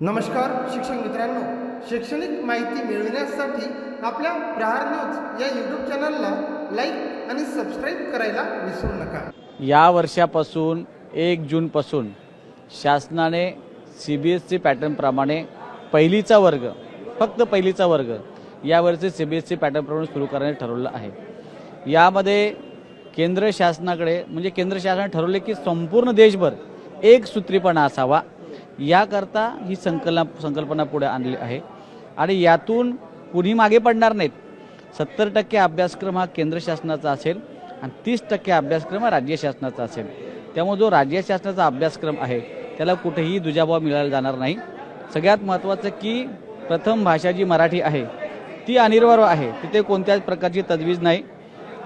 नमस्कार शिक्षक मित्रांनो. शैक्षणिक माहिती मिळविण्यासाठी आपल्या प्रहार न्यूज या यूट्यूब चॅनलला लाईक आणि सबस्क्राईब करायला विसरू नका. या वर्षापासून एक जूनपासून शासनाने सी बी एस सी पॅटर्नप्रमाणे पहिलीचा वर्ग फक्त पहिलीचा वर्ग यावरचे सी बी एस सी पॅटर्नप्रमाणे सुरू करणे ठरवलं आहे. यामध्ये केंद्र शासनाकडे म्हणजे केंद्र शासनाने ठरवले की संपूर्ण देशभर एक सूत्रीपणा असावा. याकरता ही संकल्पना संकल्पना पुढे आणली आहे. आणि यातून कुणी मागे पडणार नाहीत. सत्तर टक्के अभ्यासक्रम हा केंद्र शासनाचा असेल आणि तीस टक्के अभ्यासक्रम हा राज्य शासनाचा असेल. त्यामुळे जो राज्य शासनाचा अभ्यासक्रम आहे त्याला कुठेही दुजाभाव मिळायला जाणार नाही. सगळ्यात महत्त्वाचं की प्रथम भाषा जी मराठी आहे ती अनिर्वार्य आहे. तिथे कोणत्याच प्रकारची तजवीज नाही.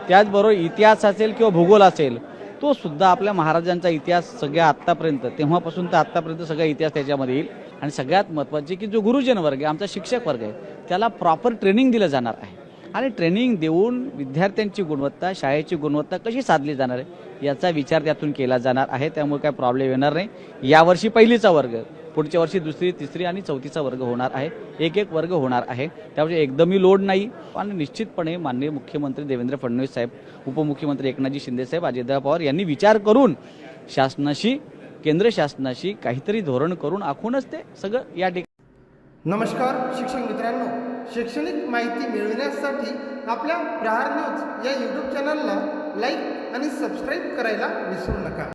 त्याचबरोबर इतिहास असेल किंवा भूगोल असेल तो सुद्धा आपल्या महाराजांचा इतिहास सगळ्या आत्तापर्यंत तेव्हापासून तर आत्तापर्यंत सगळा इतिहास त्याच्यामध्ये येईल. आणि सगळ्यात महत्त्वाचे की जो गुरुजन वर्ग आहे आमचा शिक्षक वर्ग आहे त्याला प्रॉपर ट्रेनिंग दिलं जाणार आहे. आणि ट्रेनिंग देऊन विद्यार्थ्यांची गुणवत्ता शाळेची गुणवत्ता कशी साधली जाणार आहे याचा विचार त्यातून केला जाणार आहे. त्यामुळे काय प्रॉब्लेम येणार नाही. यावर्षी पहिलीचा वर्ग. पुढच्या वर्षी दुसरी तिसरी आणि चौथीचा वर्ग होणार आहे. एक एक वर्ग होणार आहे. त्यामुळे एकदमही लोड नाही. आणि निश्चितपणे माननीय मुख्यमंत्री देवेंद्र फडणवीस साहेब उपमुख्यमंत्री एकनाथजी शिंदे साहेब पवार यांनी विचार करून शासनाशी केंद्र शासनाशी काहीतरी धोरण करून आखूनच ते सगळं या ठिकाणी नमस्कार शिक्षक मित्रांनो. शैक्षणिक माहिती मिळविण्यासाठी आपल्या प्रहार न्यूज या यूट्यूब चॅनलला लाईक आणि सबस्क्राईब करायला विसरू नका.